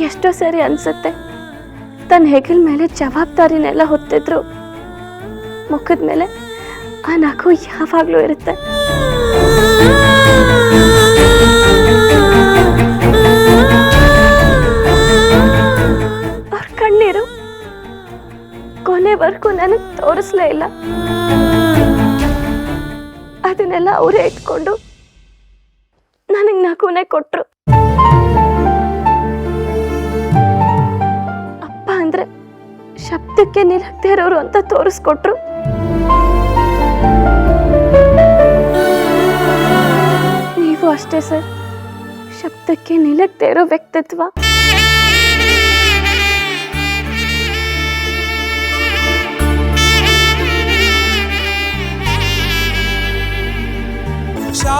ಎಷ್ಟೋ ಸರಿ ಅನ್ಸುತ್ತೆ. ತನ್ನ ಹೆಗಲ ಮೇಲೆ ಜವಾಬ್ದಾರಿನೆಲ್ಲ ಹೊತ್ತಿದ್ರು. ಮುಖದ ಮೇಲೆ ಆ ನಗು ಯಾವಾಗ್ಲೂ ಇರುತ್ತೆ. ಅವ್ರ ಕಣ್ಣೀರು ಕೊನೆವರೆಗೂ ನನಗೆ ತೋರಿಸ್ಲೇ ಇಲ್ಲ. ಅದನ್ನೆಲ್ಲ ಅವರೇ ಇಟ್ಕೊಂಡು ನನಗೆ ನಗುನೇ ಕೊಟ್ರು. ಶಬ್ದಕ್ಕೆ ನಿಲಕ್ದೇ ಇರೋರು ಅಂತ ತೋರಿಸ್ಕೊಟ್ರು. ನೀವು ಅಷ್ಟೇ ಸರ್. ಶಬ್ದಕ್ಕೆ ನಿಲಕ್ತೆ ಇರೋ ವ್ಯಕ್ತಿತ್ವ. ಶಾ